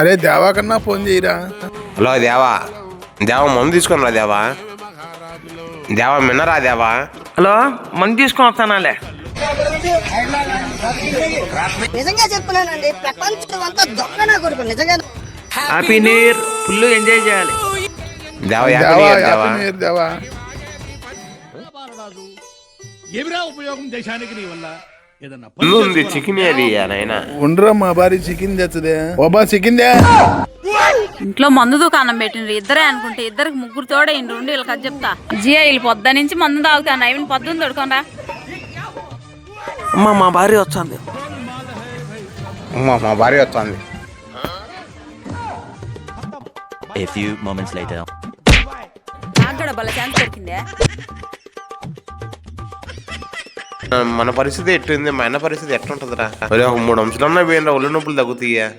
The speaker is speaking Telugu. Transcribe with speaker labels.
Speaker 1: అరే దేవా కన్నా ఫోన్ చేయరా?
Speaker 2: హలో దేవా దేవా మందు తీసుకొని రా దేవా. దేవా మిన్నరా దేవా?
Speaker 3: హలో మంది తీసుకొని వస్తానాలే.
Speaker 4: నిజంగా చెప్తున్నానండి ప్రపంచం అంతా దొంగ నా కొడుకు నిజంగా.
Speaker 3: Happy new year full enjoy చేయాలి.
Speaker 2: దేవా
Speaker 1: దేవా
Speaker 2: దేవా.
Speaker 5: ఏమిరా ఉపయోగం దేశానికి నీ వల్ల? ఏదన్నా
Speaker 2: చికెన్ అది నాయన.
Speaker 1: ఉండరా మా భార్య చికెన్ తెచ్చదే? ఓబా చికెన్ దే.
Speaker 6: ఇంట్లో మందు దుకాణం పెట్టిండ్రు. ఇద్దరే అనుకుంటే ఇద్దరికి ముగ్గురు తోడే ఇండ్రు. ఉండి వీళ్ళకి అది చెప్తా. జియా వీళ్ళు పొద్దు నుంచి మందు తాగుతాను అవి పొద్దున్న తొడుకోనరా
Speaker 3: అమ్మ మా భార్య వచ్చింది
Speaker 2: అమ్మా, మా భార్య వస్తుంది.
Speaker 7: A few moments later.
Speaker 6: నాకు కూడా భలే ఛాన్స్ దొరికిందే.
Speaker 2: మన పరిస్థితి ఎట్టుంది మా అన్న పరిస్థితి ఎట్లుంటుందిరా? ఒరే, ఒక మూడు అంశాలన్నా పోయినరా ఒళ్ళు నొప్పులు తగ్గుతాయా.